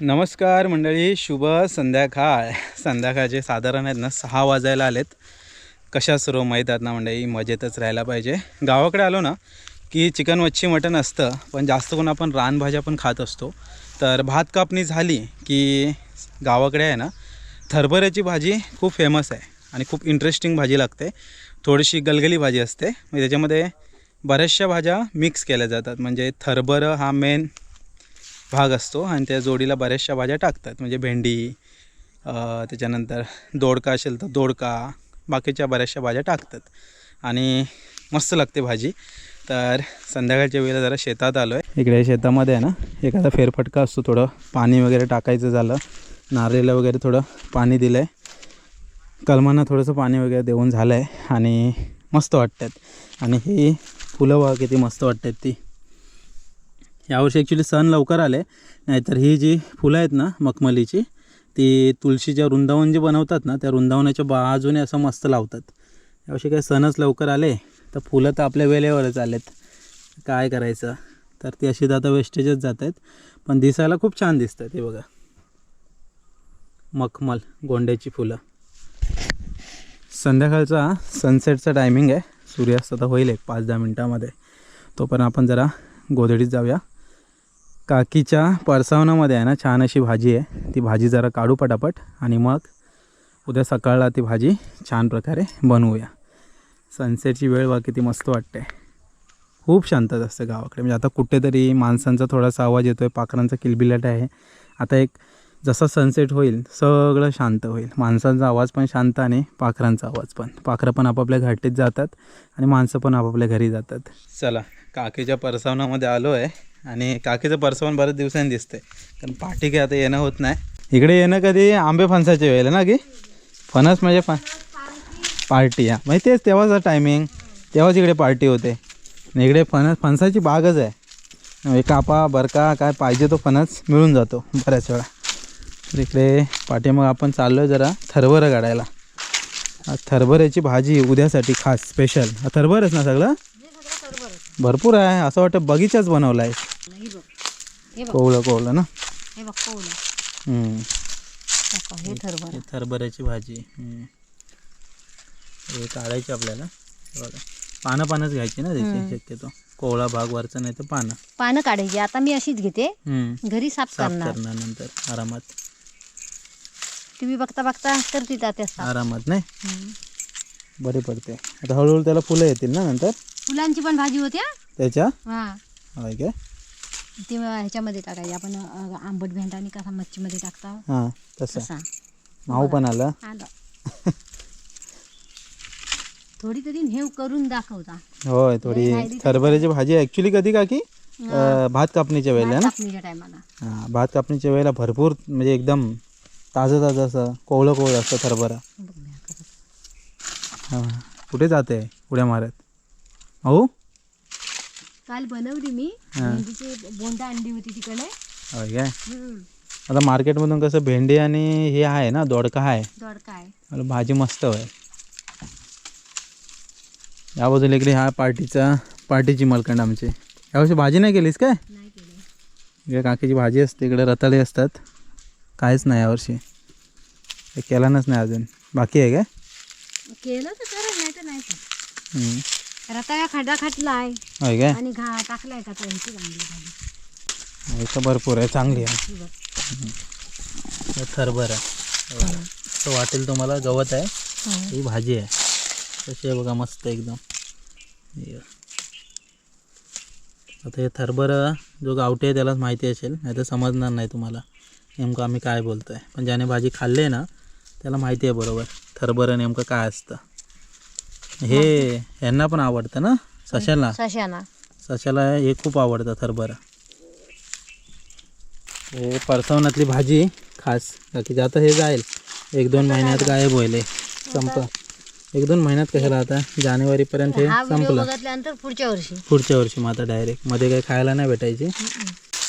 नमस्कार मंडळी शुभ संध्याकाळ. संध्याकाळचे साधारण आहेत ना सहा वाजायला आलेत. कशा सर्व माहीत आहेत ना मंडळी मजेतच राहायला पाहिजे. गावाकडे आलो ना की चिकन मच्छी मटण असतं पण जास्त करून आपण रानभाज्या पण खात असतो. तर भात कापणी झाली की गावाकडे आहे ना थरभऱ्याची भाजी खूप फेमस आहे आणि खूप इंटरेस्टिंग भाजी लागते. थोडीशी गलगली भाजी असते. म्हणजे त्याच्यामध्ये बऱ्याचशा भाज्या मिक्स केल्या जातात. म्हणजे थरभरं हा मेन भाग असतो आणि त्या जोडीला बऱ्याचशा भाज्या टाकतात. म्हणजे भेंडी त्याच्यानंतर दोडका असेल तर दोडका बाकीच्या बऱ्याचशा भाज्या टाकतात. आणि मस्त लागते भाजी. तर संध्याकाळच्या वेळेला जरा शेतात आलो आहे इकडे शेतामध्ये आहे ना एखादा फेरफटका असतो थोडं. पाणी वगैरे टाकायचं झालं. नारळीला वगैरे थोडं पाणी दिलं आहे कलमांना थोडंसं पाणी वगैरे देऊन झालं आहे आणि मस्त वाटतात. आणि ही फुलं बघा किती मस्त वाटतात ती. यावर्षी ॲक्च्युली सण लवकर आले नाहीतर ही जी फुलं आहेत ना मखमलीची ती तुळशीच्या वृंदावन जे बनवतात ना त्या वृंदावनाच्या बाजूने असं मस्त लावतात. यावर्षी काय सणच लवकर आले तर फुलं तर आपल्या वेळेवरच आलेत. काय करायचं? तर ती अशी तर आता वेस्टेजच जात आहेत पण दिसायला खूप छान दिसतात हे बघा. मखमल गोंड्याची फुलं. संध्याकाळचा सनसेटचा टायमिंग आहे. सूर्यास्त आता होईल एक पाच दहा मिनटामध्ये. तोपर्यंत आपण जरा गोधडीत जाऊया. काकीच्या परसावनामध्ये आहे ना छान अशी भाजी आहे. ती भाजी जरा काढू पटापट आणि मग उद्या सकाळला ती भाजी छान प्रकारे बनवूया. सनसेटची वेळ वा किती मस्त वाटते. खूप शांतता असते गावाकडे. म्हणजे आता कुठेतरी माणसांचा थोडासा आवाज येतो आहे पाखरांचा किलबिलाट आहे. आता एक जसा सनसेट होईल सगळं शांत होईल. माणसांचा आवाज पण शांत आणि पाखरांचा आवाज पण. पाखरं पण आपापल्या घाटीत जातात आणि माणसं पण आपापल्या घरी जातात. चला काकीच्या परसावनामध्ये आलो आहे आणि काकीचं परसावन बऱ्याच दिवसांनी दिसते कारण पाठी काय आता येणं होत नाही. इकडे येणं कधी आंबे फणसाच्या वेळेला ना की फणस म्हणजे फण पार्टी हा. माहिती आहे तेव्हाच टायमिंग तेव्हाच इकडे पार्टी होते. आणि इकडे फणस फणसाची बागच आहे. म्हणजे कापा बरका काय पाहिजे तो फणस मिळून जातो बऱ्याच वेळा. तर इकडे पाठीमाग आपण चाललो आहे जरा थरभरं काढायला. थरभऱ्याची भाजी उद्यासाठी खास स्पेशल थरभरच ना सगळं? भरपूर आहे. असं वाटतं बगीचाच बनवला आहे हे बघ. हे बघ. कोवळं कोवळं ना? हे बघ हम्म. हे थरभर हे थरभऱ्याची भाजी. हम्म. हे काढायची आपल्याला. हे बघा. पानं पानच घ्यायची ना त्याची? शक्यतो. कोवळा भाग वरचा नाही तर पानं. पानं काढायची. आता मी अशीच घेते. हम्म. घरी साफ साफ करणार. करणार नंतर आरामात. टीव्ही बघता बघता करते जाते आरामात नाही. बरी पडते. आता हळूहळू त्याला फुलं येतील ना नंतर? फुलांची पण भाजी होती हा. त्याच्या? हा. होय काय? ते ह्याच्यामध्ये टाकायची. आपण अ, आंबट भेंडा आणि कसा मच्छीमध्ये टाकता. हां तसं. तसा. माऊ पण आलं आलं. थोडी तरी नेव करून दाखवता. होय थोडी हरभऱ्याची भाजी. ॲक्च्युली कधी का की अं, भात कापणीच्या वेळेला ना? कापणीच्या टायमाला. हां भात कापणीच्या वेळेला भरपूर म्हणजे एकदम ताजं ताजं असं कोवळं कोवळं असतं हरभरा. हां. कुठे जाते? उड्या मारत. हो काल बनवली मी. भेंडीची बोंडा अंडी होती तिकडे. होय काय? हम्म. आता मार्केटमधून कसं भेंडी आणि हे आहे ना दोडका आहे. दोडका आहे. मला भाजी मस्त होय. या बाजूला इकडे हा पार्टीचा पार्टीची मलकंड आमची. यावर्षी भाजी नाही केलीस काय? नाही केलं. इकडे काकीची भाजी असते इकडे रताळे असतात. काहीच नाही यावर्षी हे केलानच नाही अजून. बाकी आहे काय? केलं तर नाही तर नाही तर हम्म. रताळ्या खड्डा खाटला आहे. होय काय? आणि घा टाकलाय का तर ह्याची चांगली इथं भरपूर आहे चांगली आहे. ही बघ. हे थरभर आहे. असं वाटेल तुम्हाला गवत आहे. हं. ही भाजी आहे. कशी आहे बघा मस्त एकदम. हे. आता हे थरभर जो गावठी आहे त्यालाच माहिती असेल नाही तर समजणार नाही तुम्हाला नेमकं आम्ही काय बोलतो आहे पण ज्याने भाजी खाल्ली आहे ना त्याला माहिती आहे बरोबर थरभरं नेमकं काय असतं. हे यांना पण आवडतं ना? सशाला? सशाना सशाला हे खूप आवडतं थरभरा हे परसवनातली भाजी खास. बाकी आता हे जाईल. एक दोन महिन्यात गायब होईल. संप एक दोन महिन्यात कशाला आता? जानेवारीपर्यंत हे हा संपलं. बघितल्यानंतर पुढच्या वर्षी. पुढच्या वर्षी मग आता डायरेक्टमध्ये काही खायला नाही भेटायची.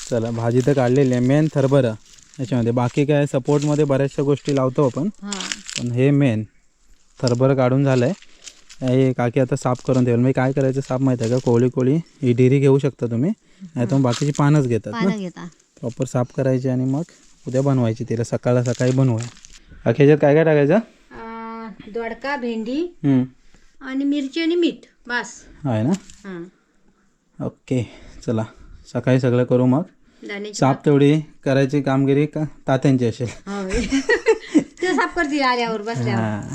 चला भाजी तर काढलेली आहे. मेन थरभरा याच्यामध्ये बाकी काय सपोर्टमध्ये बऱ्याचशा गोष्टी लावतो आपण. हा. पण हे मेन थरभरं काढून झालं आहे हे काकी आता साफ करून ठेवेल मी काय करायचं साफ माहीत आहे का? कोवळी कोळी ही डिरी घेऊ शकता तुम्ही. नाही तर मग बाकीची पानच घेतात ना. पानं घेता. प्रॉपर साफ करायची आणि मग उद्या बनवायची तिला. सकाळला सकाळी बनवूया. बाकी ह्याच्यात काय काय टाकायचं? अं, दोडका भेंडी. आणि मिरची आणि मीठ. बस. आहे ना? हां. ओके. चला. सकाळी सगळं करू मग. साप तेवढी करायची कामगिरी का? तात्यांची असेल. साफ करतील आल्यावर बसल्यावर. हां.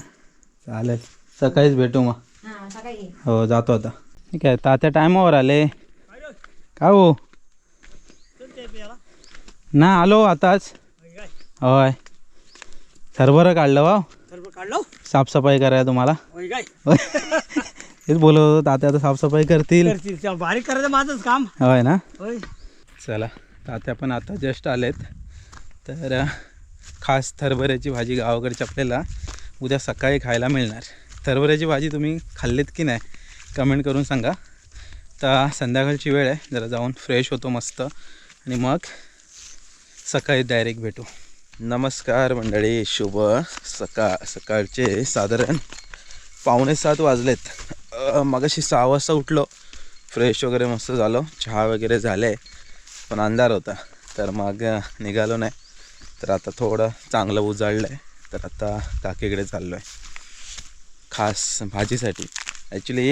चालेल. सकाळीच भेटू मग. हां सकाळी ये. हो जातो आता. ठीक आहे तात्या टायमावर आले. का हो? ना आलो आताच. होय. सरभरं काढलं वा काढलो साफसफाई करायला तुम्हाला. होय काय? होय. तेच बोलत होतो तात्या आता साफसफाई करतील. करतील त्या बारीक करायचं माझंच काम. होय ना? होय. चला तात्या पण आता जस्ट आलेत. तर अ, खास हरभऱ्याची भाजी गावाकडची आपल्याला उद्या सकाळी खायला मिळणार. हरभऱ्याची भाजी तुम्ही खाल्लीत की नाही कमेंट करून सांगा. तर संध्याकाळची वेळ आहे जरा जाऊन फ्रेश होतो मस्त. आणि मग सकाळी डायरेक्ट भेटू. नमस्कार मंडळी शुभ सकाळ सकाळचे साधारण पावणे सात वाजलेत. मगाशी सहा वाजता उठलो. फ्रेश वगैरे मस्त झालो. चहा वगैरे झाले पण अंधार होता. तर मग निघालो नाही. तर आता थोडं चांगलं उजाळलं आहे तर आता काकीकडे चाललो आहे खास भाजीसाठी. ॲक्च्युली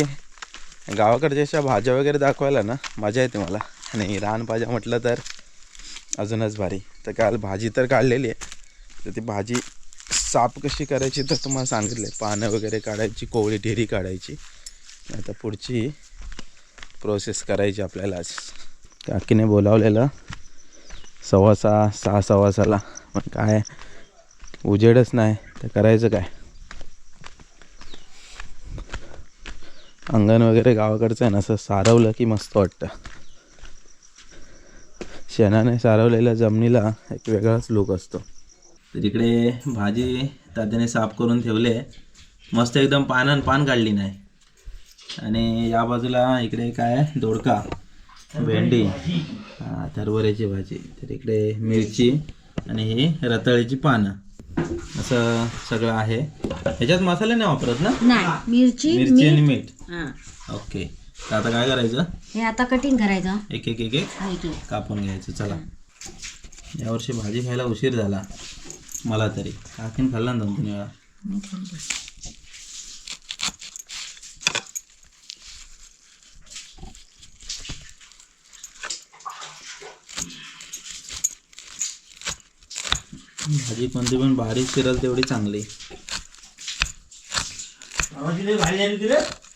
गावाकडच्या अशा भाज्या वगैरे दाखवायला ना मजा येते मला. आणि रानभाज्या म्हटलं तर अजूनच भारी. तर काल भाजी तर काढलेली आहे. तर ती भाजी साफ कशी करायची तर तुम्हाला सांगितलं आहे पानं वगैरे काढायची कोवळी ढेरी काढायची. आता पुढची प्रोसेस करायची आपल्याला आज. काकीने बोलावलेलं सव्वा सहा सहा सव्वा सहाला. पण काय उजेडच नाही. तर करायचं काय? अंगण वगैरे गावाकडचं आहे ना असं सारवलं की मस्त वाटतं. शेणाने सारवलेल्या जमिनीला एक वेगळाच लुक असतो. तर इकडे भाजी तात्याने साफ करून ठेवले. मस्त एकदम पानं पान काढली नाही. आणि या बाजूला इकडे काय दोडका भेंडी हा हरभऱ्याची भाजी. तर इकडे मिरची आणि ही रताळ्याची पानं. असं सगळं आहे. ह्याच्यात मसाले नाही वापरत ना? नाही मिरची मिरची आणि मीठ. हां. ओके. तर आता काय करायचं? हे आता कटिंग करायचं. एक एक एक एक. हा. कापून घ्यायचं. चला. यावर्षी भाजी खायला उशीर झाला. मला तरी. काकीन खाल्ला ना दोन तीन वेळा. मी. भाजी कोणती पण बारीक चिरल तेवढी चांगली.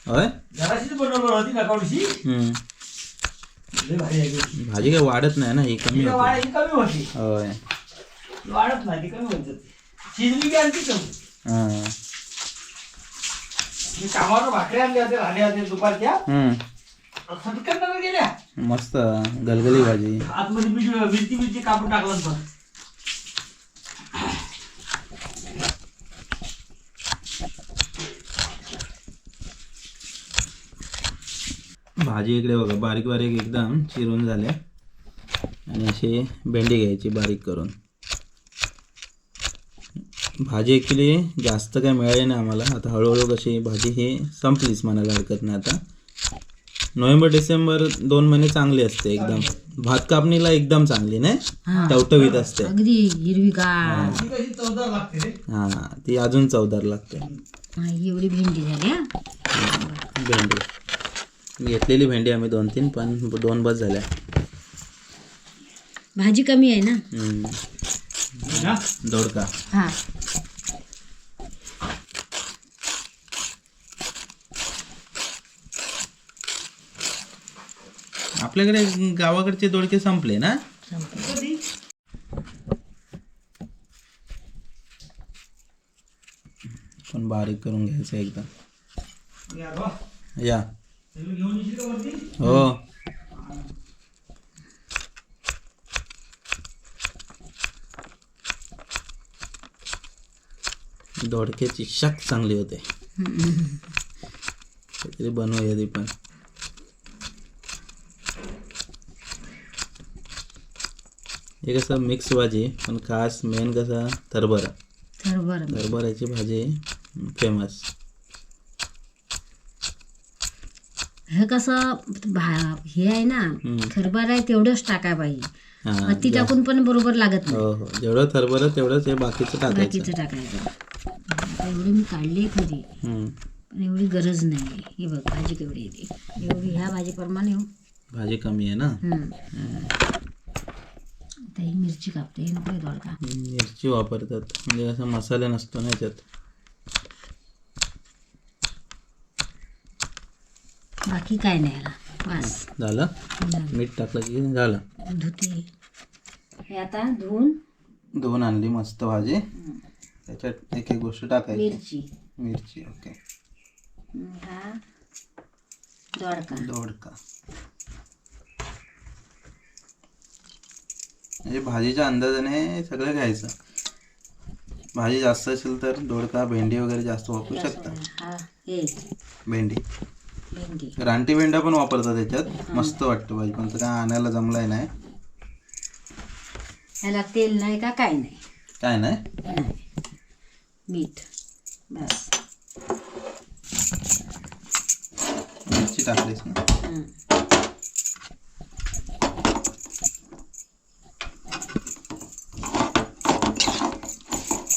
होय? भाजी काय वाढत नाही ना ही कमी होते. वाढायची कमी होती. होय. वाढत नाही हां मस्त गलगली भाजी. आतमध्ये मिरची मिरची कापून टाकलं भाजी इकडे बघा बारीक बारीक एकदम चिरून झाले आणि अशी भेंडी घ्यायची बारीक करून. भाजी ॲक्च्युली जास्त काय मिळाली नाही आम्हाला. आता हळूहळू कशी भाजी ही संपलीच म्हणायला हरकत नाही आता. नोव्हेंबर डिसेंबर दोन महिने चांगली असते एकदम. भात कापणीला एकदम चांगली नाही. टवटवीत असते. हां. ती अजून चवदार लागते. एवढी भेंडी झाली भेंडी. घेतलेली भेंडी आम्ही दोन तीन पण दोन बस झाल्या. भाजी कमी आहे ना? हम्म. ना? दोडका. हा. आपल्याकडे गावाकडचे दोडके संपले ना? कधी? पण बारीक करून घ्यायचं एकदम. या. हो. दोडक्याची शक चांगली होते. काहीतरी बनवूया ती पण. हे कसं मिक्स भाजी पण खास मेन कसं हरभरा. बरं हरभऱ्याची भाजी फेमस हे कसं भा हे आहे ना खरबार आहे तेवढंच टाकाय पाहिजे हां हत्ती टाकून पण बरोबर लागत नाही. हो हो. जेवढं थरभरं तेवढंच हे बाकीचं टाकायचं. बाकीचं टाकायचं. आता एवढी मी काढली खरी. हम्म. पण एवढी गरज नाही ही बघ भाजी केवढी येते एवढी ह्या भाजीप्रमाणे हो. भाजी कमी आहे ना? हम्म. आता ही मिरची कापते. हे नको दोडका मिरची वापरतात. म्हणजे असं मसाला नसतो ना याच्यात. बाकी काय नाही याला बस. झालं. मीठ टाकलं की झालं? धुते. हे आता धुवून. दोन आणली मस्त भाजी. त्याच्यात एक एक गोष्ट टाकायची. मिरची. मिरची ओके. हा दोडका. दोडका. म्हणजे भाजीच्या अंदाजाने सगळं घ्यायचं. भाजी जास्त असेल तर दोडका भेंडी वगैरे जास्त वापरू शकता. हा हे भेंडी. भेंडी. रानटी भेंडा पण वापरतात त्याच्यात मस्त वाटतं भाजी पण तर काय आणायला जमलाय नाही. ह्याला तेल नाही का काय नाही. काय नाही? नाही. मीठ. बस. मिरची टाकलीस ना? हं.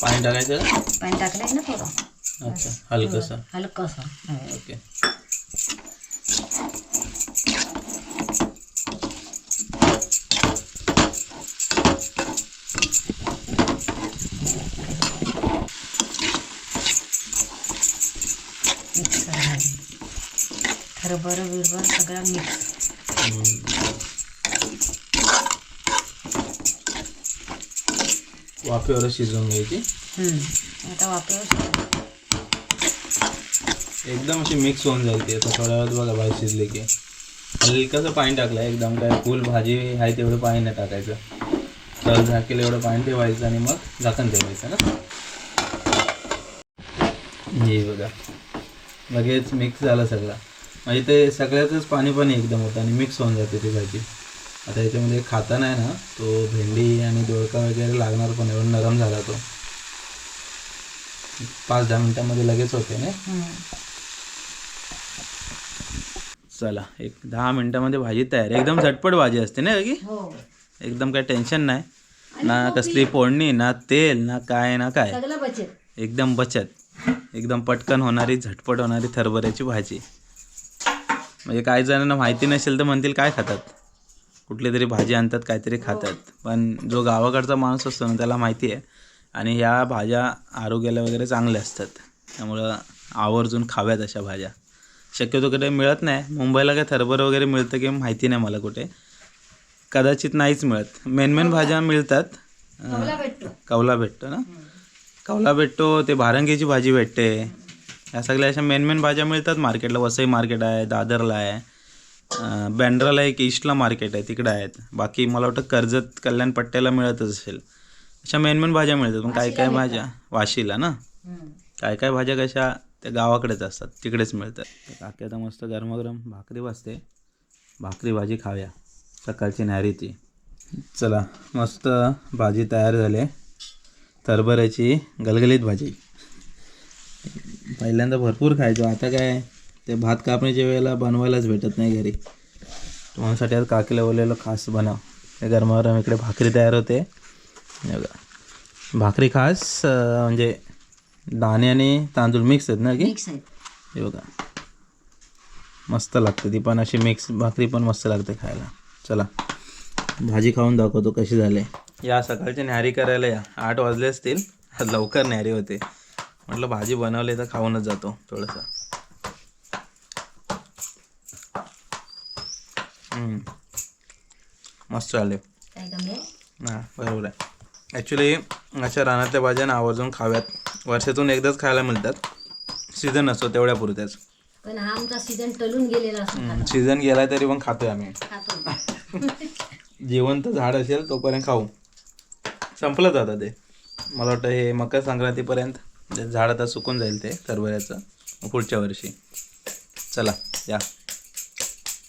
पाणी टाकायचं? पाणी टाकलंय ना थोडं. अच्छा हलकंसं. हलकंसं. ओके. मिक्स करायचं हरभरा बिरभर सगळा मिक्स वाफेवर शिजवून घ्यायची. आता वापरू एकदम अशी मिक्स होऊन जाईल ती आता थोड्या वेळात बघा भाजी शिजली की. हलकंसं पाणी टाकलं. एकदम काय फुल भाजी आहे तेवढं पाणी नाही टाकायचं. तर झाकेल एवढं पाणी ठेवायचं आणि मग झाकण ठेवायचं ना. हे बघा. लगेच मिक्स झालं सगळं. म्हणजे ते सगळ्याचंच पाणी पण एकदम होतं आणि मिक्स होऊन जाते ती भाजी. आता याच्यामध्ये खाता नाही ना तो भेंडी आणि दोडका वगैरे लागणार पण एवढं नरम झाला तो. पाच दहा मिनिटांमध्ये लगेच होते ना चला एक दहा मिनिटामध्ये भाजी तयार एकदम झटपट भाजी असते ना की हो. एकदम काय टेन्शन नाही. ना कसली फोडणी ना तेल ना काय ना काय. एकदम बचत. एकदम पटकन होणारी झटपट होणारी थरभऱ्याची भाजी. म्हणजे काही जणांना माहिती नसेल तर म्हणतील काय खातात? कुठली तरी भाजी आणतात काहीतरी खातात. पण जो गावाकडचा माणूस असतो ना त्याला माहिती आहे. आणि ह्या भाज्या आरोग्याला वगैरे चांगल्या असतात. त्यामुळं आवर्जून खाव्यात अशा भाज्या. शक्यतो कुठे मिळत नाही. मुंबईला काय थरभरं वगैरे मिळतं की माहिती नाही मला कुठे. कदाचित नाहीच मिळत. मेन मेन भाज्या मिळतात. कवला भेटतो. ना? कवला भेटतो ते भारंगीची भाजी भेटते. या सगळ्या अशा मेन मेन भाज्या मिळतात मार्केटला वसई मार्केट आहे दादरला आहे बँड्राला एक ईस्टला मार्केट आहे तिकडे आहेत. बाकी मला वाटतं कर्जत कल्याण पट्ट्याला मिळतच असेल. अशा मेन मेन भाज्या मिळतात. पण काय काय भाज्या? वाशीला ना? काय काय भाज्या कशा? त्या गावाकडेच असतात. तिकडेच मिळतात. काकी आता मस्त गरमागरम भाकरी वाजते भाकरी भाजी खाव्या सकाळची न्याहारीची चला मस्त भाजी तयार झाली. तरबऱ्याची गलगलीत भाजी. पहिल्यांदा भरपूर खायचो. आता काय? ते भात कापणीच्या वेळेला बनवायलाच भेटत नाही घरी. तुम्हासाठी आज काकीला बोललेलं खास बनव. ते गरमागरम इकडे भाकरी तयार होते. हे बघा. भाकरी खास म्हणजे दाणे आणि तांदूळ मिक्स आहेत ना की? हे बघा. मस्त लागते ती पण. अशी मिक्स भाकरी पण मस्त लागते खायला. चला. भाजी खाऊन दाखवतो कशी झाले. या सकाळची न्याहारी करायला या. आठ वाजले असतील आज लवकर न्याहारी होते. म्हटलं भाजी बनवली तर खाऊनच जातो थोडंसं. मस्त आहे हां बरोबर आहे. ॲक्च्युली अशा रानातल्या भाज्या ना आवर्जून खाव्यात. वर्षातून एकदाच खायला मिळतात. सीझन असतो तेवढ्या पुरत्याच पण हा आमचा सीझन टलून गेलेला असतो सीझन गेला तरी पण खातोय आम्ही. जिवंत झाड असेल तोपर्यंत खाऊ. संपलं जातं ते. मला वाटतं हे मकर संक्रांतीपर्यंत झाड आता सुकून जाईल ते तरबऱ्याचं पुढच्या वर्षी. चला या.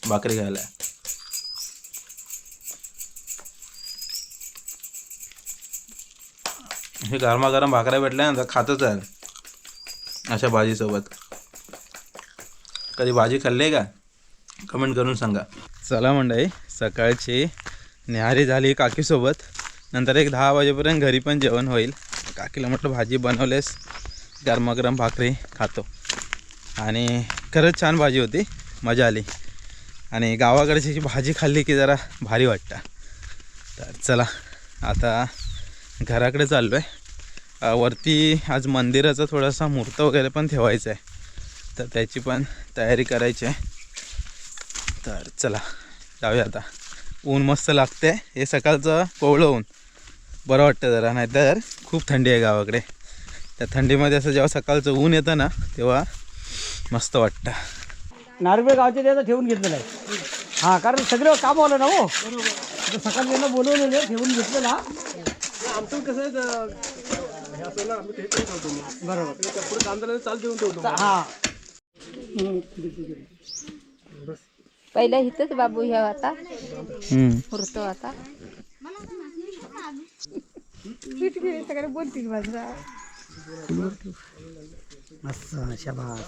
भाकरी घ्यायला हे गरमागरम भाकऱ्या भेटल्या ना तर खातच आहे अशा भाजीसोबत. कधी भाजी खाल्ली आहे का? कमेंट करून सांगा. चला मंडळी सकाळची न्याहारी झाली काकीसोबत. नंतर एक दहा वाजेपर्यंत घरी पण जेवण होईल. काकीला म्हटलं भाजी बनवलेस गरमागरम भाकरी खातो. आणि खरंच छान भाजी होती मजा आली. आणि गावाकडची जी भाजी खाल्ली की जरा भारी वाटतं. तर चला आता घराकडे चाललो आहे वरती आज मंदिराचा थोडासा मूर्त वगैरे पण ठेवायचा आहे तर त्याची पण तयारी करायची आहे. तर चला जाऊया आता. ऊन मस्त लागते हे सकाळचं कोवळं ऊन. बरं वाटतं जरा नाहीतर खूप थंडी आहे गावाकडे. त्या थंडीमध्ये असं जेव्हा सकाळचं ऊन येतं ना तेव्हा मस्त वाटतं. नारबे गावचे त्याचं ठेवून घेतलेलं आहे. हा कारण सगळं काम आलं ना हो. आता सकाळी त्यांना बोलवलेलं ठेवून घेतलेलं आमचं कसं बरोबर. हा. पहिला इथंच बाबू ह्या होता. हम्म. हुरतो आता सगळे बोलतील माझा मस्त शाबास.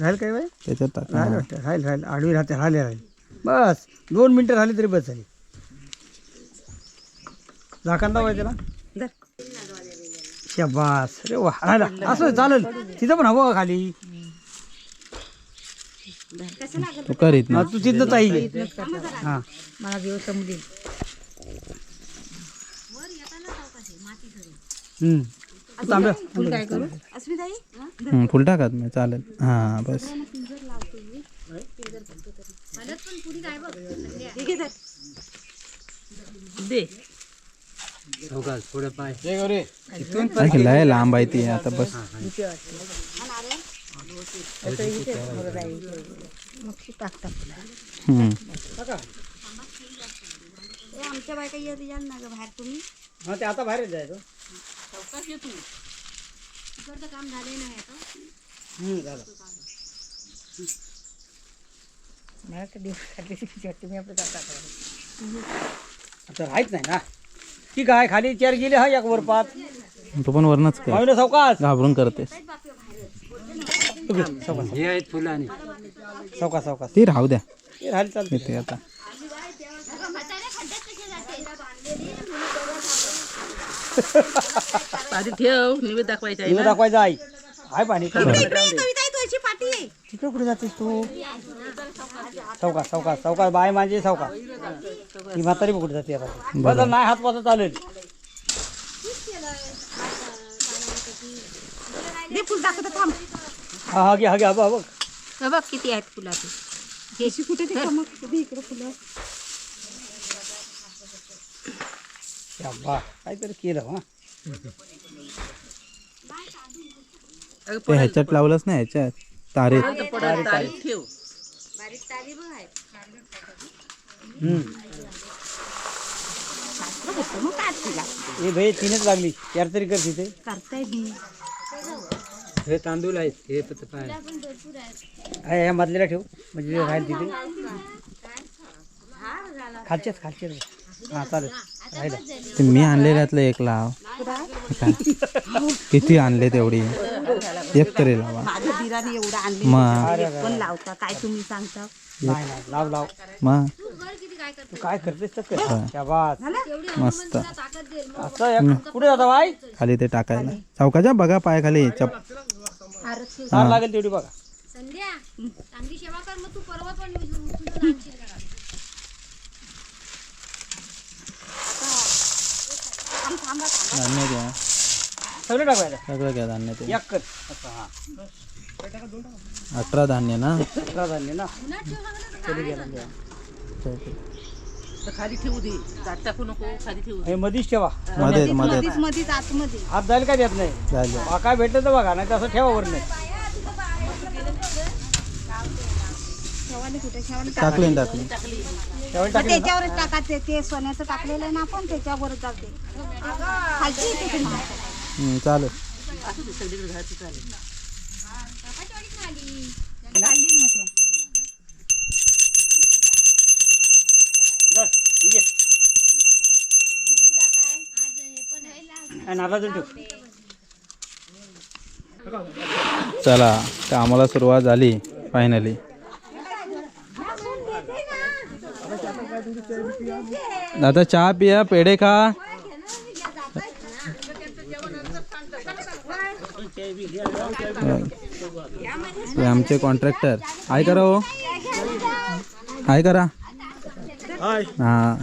राहील काय बाई? त्याच्यात टाका. राहील वाटतं. राहील राहील. आडवी राहते राहिले राहील. बस. दोन मिनटं राहिली तरी बस झाली. झाकण दाबायचं ना शाबास. अरे वा. राहिला. असं चालेल. तिथं पण हवं का खाली? तू करीत ना हा, तू हा. मला दिवस समजेल हम्म. तू काय करू? हम्म, फुल टाकात मी चालेल. हाँ बस. दे. काय केलं लांब आहे ती आता बस. मग टाक टाक हम्म. आमच्या बायका येत याल ना ग बाहेर तुम्ही. हा ते आता बाहेर जायचं. तिकडचं काम झाले नाही आता. हम्म, झालं. मला तर दिवस काढले तुम्ही आपलं जाता आता राहत नाही ना. ठीक आहे खाली चार गेले हा एक वर पाच तू पण सावकाश. घाबरून करतेस. हे आहेत फुलं आणि सावकाश सावकाश. ती राहू द्या. हे राहिले चालते ते आता. आधी ठेव निवेद दाखवायचा दाखवायचं आई आहे पाणी तिकडे कुठे जातेस तू? सावकाश सावकाश सावकाश बाय माझी सावकाश. ही म्हातारी कुठे जाते आता? बरं. नाही हात पासा चालेल. दे फुल दाखवत थांब. हा हा घे हा घे हा बघ, हा बघ. हे बघ किती आहेत फुलाचे केशी कुठे इकडे फुलं. या बा काहीतरी केलं हा. ते ह्याच्यात लावलंच नाही ह्याच्यात. तारेत ठेव. हम्म. ए भाई तीनच लागली. चार तरी कर तिथे. करताय हे तांदूळ आहेत हे ह्या मधल्याला ठेव म्हणजे राहील तिथे. खालच्याच खालच्याच हा चालेल. राहिला. ते मी आणलेल्यातलं एक लाव. काय? किती आणले तेवढी एक तरी लावा. माझ्या दिराने एवढं आणले मग. पण लावता. काय तुम्ही सांगता? नाही नाही लाव लाव. मग. तू काय करतेस तर कर. शाबास. मस्त. असं एक- कुठे जाता बाई? खाली ते टाकायला. चौकाच्या बघा पाय खाली चप. चार लागेल तेवढी बघा. संध्या चांगली सेवा कर मग तू परवा पण आणशील. धान्य घ्या. सगळं टाकायला सगळं घ्या धान्य ते एक कर. असं हा. अठरा धान्य ना? अठरा झाले ना? कधी गेला खाली ठेवू दे. ताट टाकू नको खाली ठेवू हे मधीच ठेवा. मध्ये मध्ये मधीच मधीच. आतमध्ये. हात जायला काय देत नाही? झालं हा काय भेटलं तर बघा नाही तर असं ठेवा वर नाही शेवाली कुठे? शेवाली टाकली ना टाकली. त्यावेळी टाकली ना? त्याच्यावरच टाका ते ते सोन्याचं टाकलेलं आहे ना आपण त्याच्यावरच जाते खालची येते ती माणसं. हम्म, चालेल. जा, नारळाचं ठेव. चला कामाला सुरुवात झाली फायनली दादा चहा पिया पेढे खा. आमचे कॉन्ट्रॅक्टर हाय करा हो. हाय करा. हा.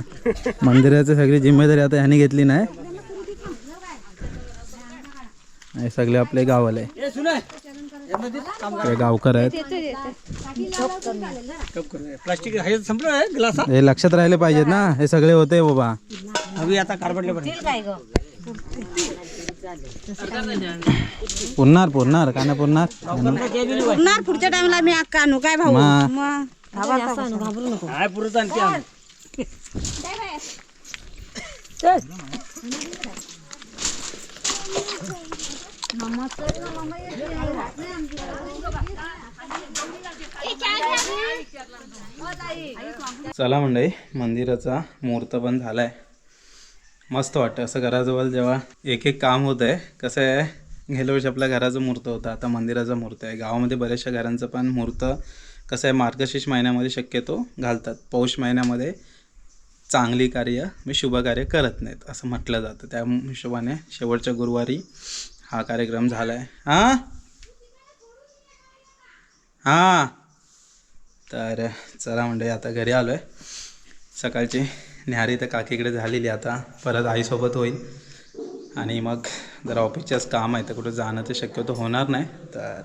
मंदिराची सगळी जिम्मेदारी आता ह्याने घेतली नाही हे सगळे आपले गावाले ते गावकर आहेत. प्लास्टिक हे संपलं आहे ग्लास हे? लक्षात राहिले पाहिजेत ना. हे सगळे होते बाबा. हवी आता कार्बनले पुरणार पुरणार का नाही पुरणार पुरणार पुढच्या टाइमला मी अक्का आणू. काय भाऊ? मा. मग काय पुरत आणखी आण. चला मंडळी मंदिराचा मुहूर्त पण झालाय. मस्त वाटतं. असं घराजवळ जेव्हा एक एक काम होत आहे कसं आहे गेल्या वर्षी आपल्या घराचं मुहूर्त होतं. आता मंदिराचा मुहूर्त आहे. गावामध्ये बऱ्याचशा घरांचं पण मुहूर्त कसं आहे मार्गशीर्ष महिन्यामध्ये शक्यतो घालतात. पौष महिन्यामध्ये चांगली कार्य मी शुभ कार्य करत नाहीत असं म्हटलं जातं. त्या हिशोबाने शेवटच्या गुरुवारी हा कार्यक्रम झाला आहे हां? हां. तर चला म्हणजे आता घरी आलो आहे सकाळची न्याहारी तर काकीकडे झालेली आता. परत आईसोबत होईल. आणि मग जरा ऑफिसच्याच काम आहे तर कुठं जाणं तर शक्यतो होणार नाही. तर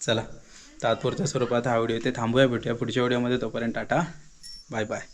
चला तात्पुरत्या स्वरूपात हा व्हिडिओ ते थांबूया भेटूया पुढच्या व्हिडिओमध्ये. तोपर्यंत टाटा. Bye bye.